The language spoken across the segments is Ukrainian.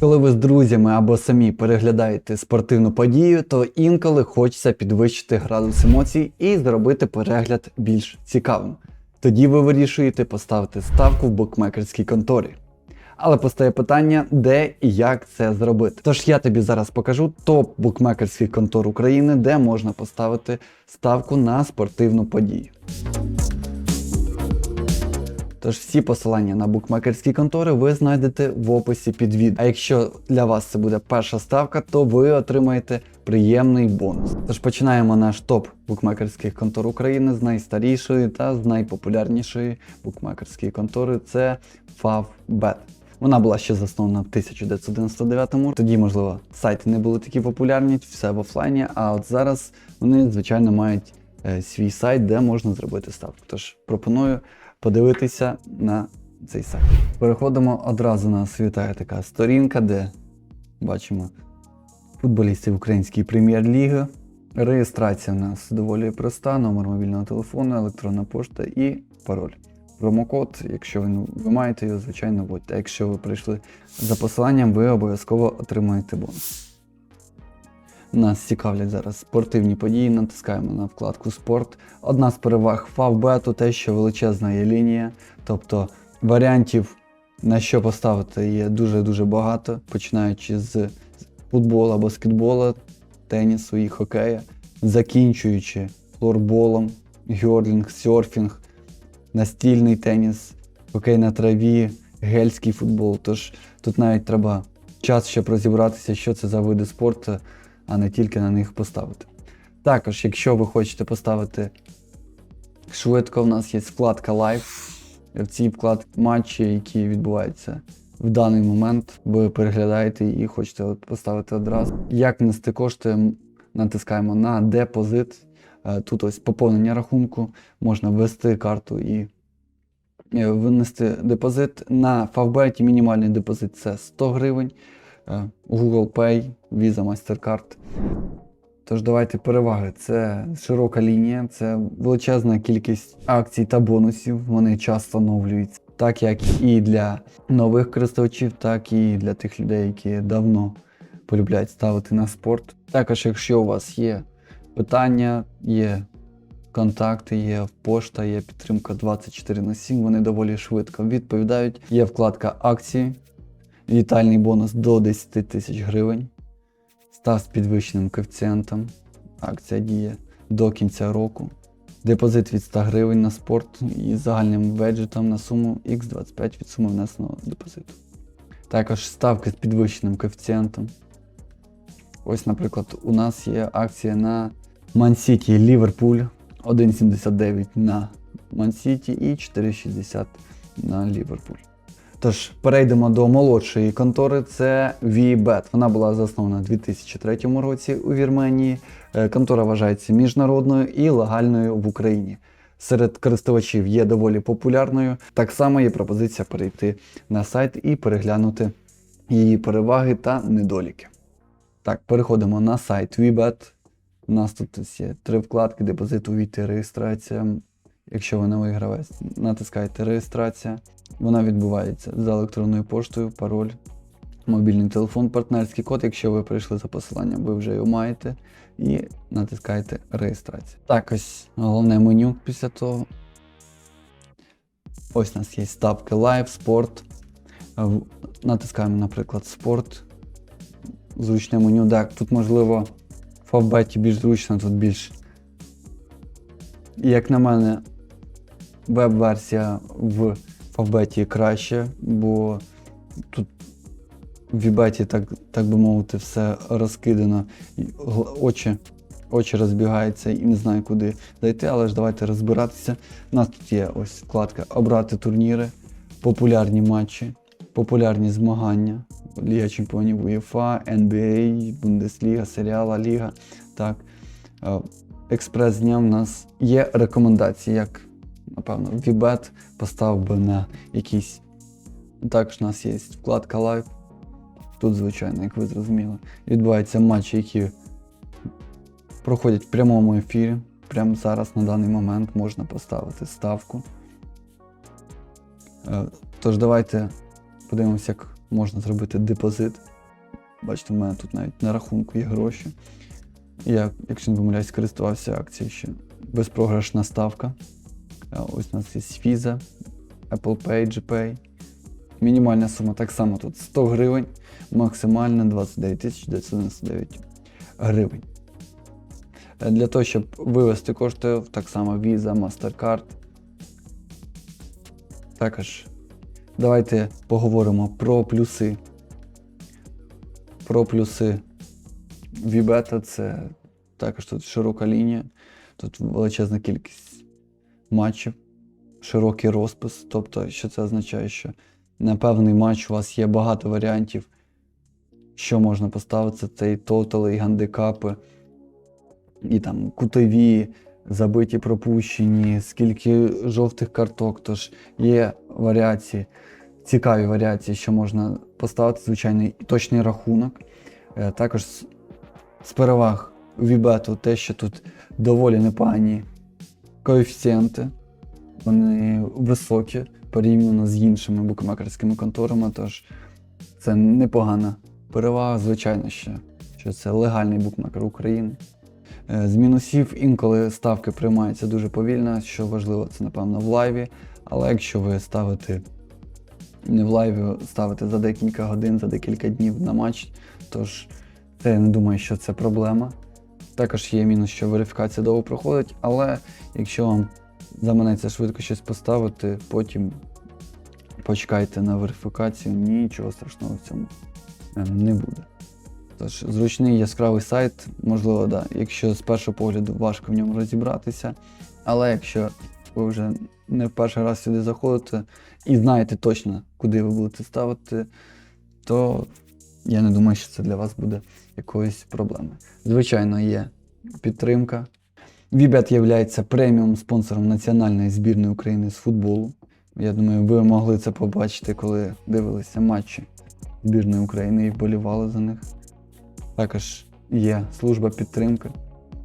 Коли ви з друзями або самі переглядаєте спортивну подію, то інколи хочеться підвищити градус емоцій і зробити перегляд більш цікавим. Тоді ви вирішуєте поставити ставку в букмекерській конторі. Але постає питання, де і як це зробити. Тож я тобі зараз покажу топ букмекерських контор України, де можна поставити ставку на спортивну подію. Тож всі посилання на букмекерські контори ви знайдете в описі під відео. А якщо для вас це буде перша ставка, то ви отримаєте приємний бонус. Тож починаємо наш топ букмекерських контор України з найстарішої та з найпопулярнішої букмекерської контори це Favbet. Вона була ще заснована в 1999 му Тоді, можливо, сайти не були такі популярні, все в офлайні. А от зараз вони, звичайно, мають е, свій сайт, де можна зробити ставку. Тож пропоную подивитися на цей сайт. Переходимо одразу на нас вітає така сторінка, де бачимо футболістів української прем'єр-ліги. Реєстрація у нас доволі проста: номер мобільного телефону, електронна пошта і пароль. Промокод, якщо ви, ви маєте його, звичайно, вводьте. А якщо ви прийшли за посиланням, ви обов'язково отримаєте бонус. Нас цікавлять зараз спортивні події, натискаємо на вкладку Спорт. Одна з переваг Favbet те, що величезна є лінія, тобто варіантів на що поставити є дуже-дуже багато, починаючи з футболу, баскетболу, тенісу і хокея, закінчуючи флорболом, гьорлінг, серфінг, настільний теніс, хокей на траві, гельський футбол. Тож тут навіть треба час, щоб розібратися, що це за види спорту, а не тільки на них поставити. Також, якщо ви хочете поставити швидко, в нас є вкладка Live. В цій вкладці матчі, які відбуваються в даний момент, ви переглядаєте і хочете поставити одразу. Як внести кошти, натискаємо на депозит. Е, Тут ось поповнення рахунку, можна ввести карту і е, винести депозит. На Favbet мінімальний депозит це 100 гривень. Е, Google Pay, Visa, MasterCard. Тож давайте переваги. Це широка лінія, це величезна кількість акцій та бонусів. Вони часто оновлюються. Так як і для нових користувачів, так і для тих людей, які давно полюбляють ставити на спорт. Також, якщо у вас є питання, є контакти, є пошта, є підтримка 24 на 7, вони доволі швидко відповідають. Є вкладка акції, вітальний бонус до 10 тисяч гривень. Став з підвищеним коефіцієнтом. Акція діє до кінця року. Депозит від 100 гривень на спорт і загальним веджетом на суму X25 від суми внесеного депозиту. Також ставки з підвищеним коефіцієнтом. Ось, наприклад, у нас є акція на City Ліверпуль 1,79 на City і 4,60 на Ліверпуль. Тож перейдемо до молодшої контори. Це VBet. Вона була заснована у 2003 році у Вірменії. Е, Контора вважається міжнародною і легальною в Україні. Серед користувачів є доволі популярною. Так само є пропозиція перейти на сайт і переглянути її переваги та недоліки. Так, переходимо на сайт VBet. У нас тут є три вкладки: депозит, увійти, реєстрація. Якщо ви не вигравець, натискаєте реєстрація. Вона відбувається за електронною поштою, пароль, мобільний телефон, партнерський код. Якщо ви прийшли за посиланням, ви вже його маєте. І натискаєте реєстрація. Так, ось головне меню після того. Ось у нас є ставки Live, спорт. Натискаємо, наприклад, спорт. Зручне меню. Так, тут можливо в Favbet більш зручно, тут більш. Як на мене, веб-версія в Favbet краще, бо тут в Вібеті, так, так би мовити, все розкидано. Очі, очі розбігаються і не знаю, куди зайти, але ж давайте розбиратися. У нас тут є ось вкладка Обрати турніри, популярні матчі, популярні змагання. Ліга чемпіонів УЄФА, NBA, Бундесліга, Серіала Ліга. Так. Е, Експрес дня в нас є рекомендації, як, напевно, Вібет поставив би на якийсь. Також у нас є вкладка Live. Тут, звичайно, як ви зрозуміли, відбуваються матчі, які проходять в прямому ефірі. Прямо зараз на даний момент можна поставити ставку. Е, Тож давайте подивимося, як можна зробити депозит. Бачите, в мене тут навіть на рахунку є гроші. Я, якщо не помиляюсь, користувався акцією ще безпрограшна ставка. Ось у нас є Visa, Apple Pay, GPay. Мінімальна сума так само тут 100 гривень, максимальна 29 999 гривень. Е, Для того, щоб вивести кошти, так само Visa, Mastercard. Також давайте поговоримо про плюси. Про плюси Вібета це також тут широка лінія, тут величезна кількість матчів, широкий розпис. Тобто, що це означає, що на певний матч у вас є багато варіантів, що можна поставити, це і тотали, і гандикапи, і там кутові, забиті, пропущені, скільки жовтих карток. Тож є варіації, цікаві варіації, що можна поставити, звичайний точний рахунок. Е, Також з- переваг Вібету те, що тут доволі непогані коефіцієнти. Вони високі порівняно з іншими букмекерськими конторами, тож це непогана перевага, звичайно, ще, що це легальний букмекер України. Е, З мінусів інколи ставки приймаються дуже повільно, що важливо, це напевно в лайві. Але якщо ви ставите не в лайві, ставите за декілька годин, за декілька днів на матч, тож я не думаю, що це проблема. Також є мінус, що верифікація довго проходить, але якщо вам заманеться швидко щось поставити, потім почекайте на верифікацію, нічого страшного в цьому е, не буде. Тож, зручний яскравий сайт, можливо, да, якщо з першого погляду важко в ньому розібратися, але якщо ви вже не в перший раз сюди заходите і знаєте точно, куди ви будете ставити, то я не думаю, що це для вас буде якоюсь проблемою. Звичайно, є підтримка. Вібет є преміум спонсором національної збірної України з футболу. Я думаю, ви могли це побачити, коли дивилися матчі збірної України і вболівали за них. Також є служба підтримки.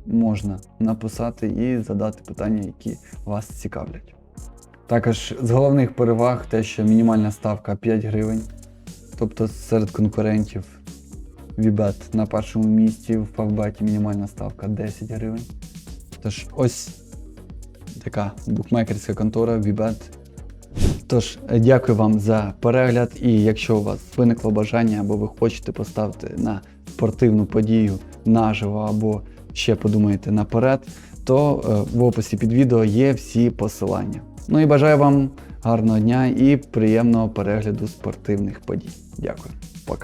Можна написати і задати питання, які вас цікавлять. Також з головних переваг те, що мінімальна ставка 5 гривень. Тобто серед конкурентів Вібет на першому місці, в Фавбеті мінімальна ставка 10 гривень. Тож ось така букмекерська контора Вібет. Тож, е, дякую вам за перегляд. І якщо у вас виникло бажання або ви хочете поставити на спортивну подію наживо або ще подумаєте наперед, то е, в описі під відео є всі посилання. Ну і бажаю вам гарного дня і приємного перегляду спортивних подій. Дякую, пока.